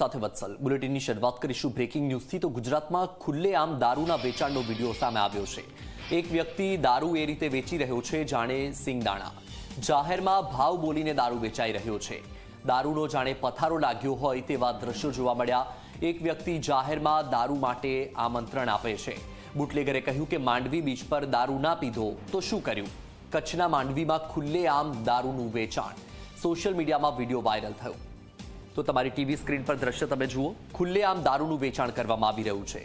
સાથે વત્સલ. બુલેટિનની શરૂઆત કરીશું બ્રેકિંગ ન્યૂઝથી તો ગુજરાતમાં ખુલ્લેઆમ દારૂના વેચાણનો વીડિયો સામે આવ્યો છે. એક વ્યક્તિ દારૂ એ રીતે વેચી રહ્યો છે, જાણે સિંગદાણા. જાહેરમાં ભાવ બોલીને દારૂ વેચાઈ રહ્યો છે. દારૂનો જાણે પથારો લાગ્યો હોય તેવા દ્રશ્યો જોવા મળ્યા. એક વ્યક્તિ જાહેરમાં દારૂ માટે આમંત્રણ આપે છે. બુટલેગરે કહ્યું કે માંડવી બીચ પર દારૂ ના પીધો, તો શું કર્યું? કચ્છના માંડવીમાં ખુલ્લેઆમ દારૂનું વેચાણ. સોશિયલ મીડિયામાં વીડિયો વાયરલ થયો. તો તમારી ટીવી સ્ક્રીન પર દ્રશ્ય તમે જુઓ. ખુલ્લેઆમ દારૂનું વેચાણ કરવામાં આવી રહ્યું છે.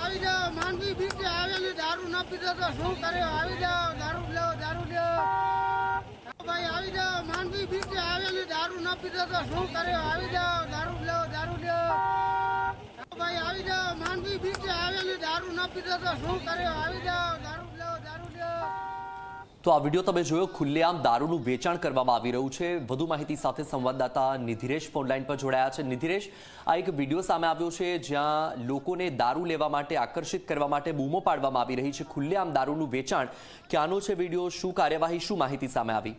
આવી જાઓ માંડવી બીચે આવેલી દારૂ ન પીધો તો શું કર્યો આવી જાઓ, દારૂ લેવો દારૂ લ્યો. ભાઈ, આવી જાઓ માંડવી બીચે આવેલી દારૂ ન પીધો તો શું કર્યો આવી જાઓ, દારૂ લેવો દારૂ લ્યો. ભાઈ, આવી જાઓ માંડવી બીચે આવેલી દારૂ ન પીધો તો શું કર્યો આવી જાઓ, દારૂ લ્યો દારૂ લ્યો. તો આ વીડિયો તમે જોયો, ખુલ્લેઆમ દારૂનું વેચાણ કરવામાં આવી રહ્યું છે. વધુ માહિતી સાથે સંવાદદાતા નિધિરેશ ફોનલાઈન પર જોડાયા છે. નિધિરેશ, આ એક વીડિયો સામે આવ્યો છે જ્યાં લોકોને દારૂ લેવા માટે આકર્ષિત કરવા માટે બૂમો પાડવામાં આવી રહી છે. ખુલ્લેઆમ દારૂનું વેચાણ. ક્યાંનો છે વીડિયો? શું કાર્યવાહી? શું માહિતી સામે આવી?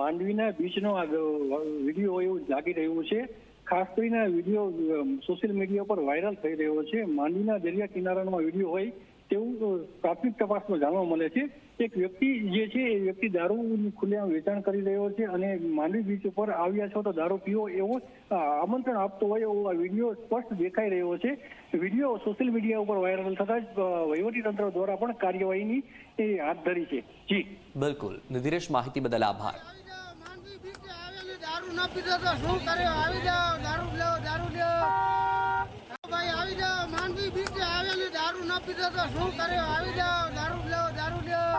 માંડવીના બીચનો આ વીડિયો એવું લાગી રહ્યું છે. ખાસ કરીને વીડિયો સોશિયલ મીડિયા પર વાયરલ થઈ રહ્યો છે. માંડવીના દરિયા કિનારાનો વીડિયો હોય તેવું પ્રાથમિક તપાસમાં જાણવા મળે છે. એક વ્યક્તિ જે છે એ વ્યક્તિ દારૂ ખુલ્લેઆમ વેચાણ કરી રહ્યો છે અને માંડવી બીચ ઉપર આવ્યા છો તો દારૂ પીવો એવો આમંત્રણ આપતો હોય એવો આ વીડિયો સ્પષ્ટ દેખાઈ રહ્યો છે. વીડિયો સોશિયલ મીડિયા ઉપર વાયરલ થતા જ વહીવટીતંત્ર દ્વારા પણ કાર્યવાહીની એ હાથ ધરી છે. જી. બિલકુલ. નિધિરેશ માહિતી બદલ આભાર. દારૂ ન પીધો તો શું કર્યો? આવી જાઓ દારૂ લેવો દારૂ લ્યો ભાઈ આવી જાઓ માંડવી બીચે આવેલી દારૂ ન પીધો તો શું કર્યો? આવી જાઓ, દારૂ લ્યો દારૂ લ્યો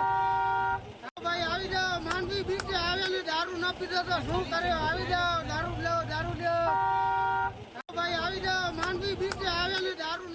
ભાઈ, આવી જાઓ. માંડવી બીજે આવેલી, દારૂ ન પીધો તો શું કર્યો? આવી જાઓ દારૂ લ્યો દારૂ લ્યો ભાઈ આવી જાઓ માંડવી બીચે આવેલી દારૂ ન પીધો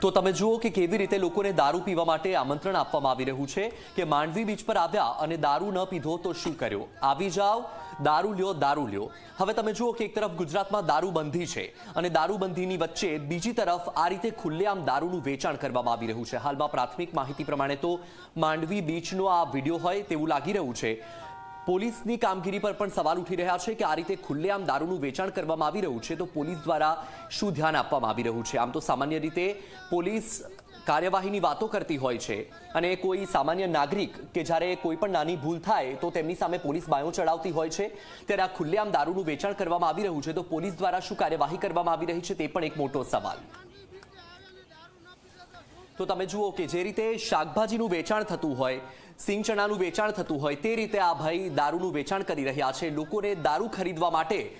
તો તમે જુઓ કે કેવી રીતે લોકોને દારૂ પીવા માટે આમંત્રણ આપવામાં આવી રહ્યું છે કે માંડવી બીચ પર આવ્યા અને દારૂ ન પીધો તો શું કર્યો? આવી જાઓ, દારૂ લ્યો દારૂ લ્યો. હવે તમે જુઓ કે એક તરફ ગુજરાતમાં દારૂબંધી છે અને દારૂબંધીની વચ્ચે બીજી તરફ આ રીતે ખુલ્લેઆમ દારૂનું વેચાણ કરવામાં આવી રહ્યું છે. હાલમાં પ્રાથમિક માહિતી પ્રમાણે તો માંડવી બીચનો આ વીડિયો હોય તેવું લાગી રહ્યું છે. પોલીસની કામગીરી પર પણ સવાલ ઉઠી રહ્યા છે કે આ રીતે ખુલ્લેઆમ દારૂનું વેચાણ કરવામાં આવી રહ્યું છે તો પોલીસ દ્વારા શું ધ્યાન આપવામાં આવી રહ્યું છે? આમ તો સામાન્ય રીતે પોલીસ કાર્યવાહીની વાતો કરતી હોય છે અને કોઈ સામાન્ય નાગરિક કે જ્યારે કોઈ પણ નાની ભૂલ થાય તો તેમની સામે પોલીસ બાયો ચડાવતી હોય છે. ત્યારે આ ખુલ્લેઆમ દારૂનું વેચાણ કરવામાં આવી રહ્યું છે તો પોલીસ દ્વારા શું કાર્યવાહી કરવામાં આવી રહી છે તે પણ એક મોટો સવાલ. તો તમે જુઓ કે જે રીતે શાકભાજીનું વેચાણ થતું હોય, સિંગચણાનું વેચાણ થતું હોય, તે રીતે આ ભાઈ દારૂનું વેચાણ કરી રહ્યા છે. લોકોને દારૂ ખરીદવા માટે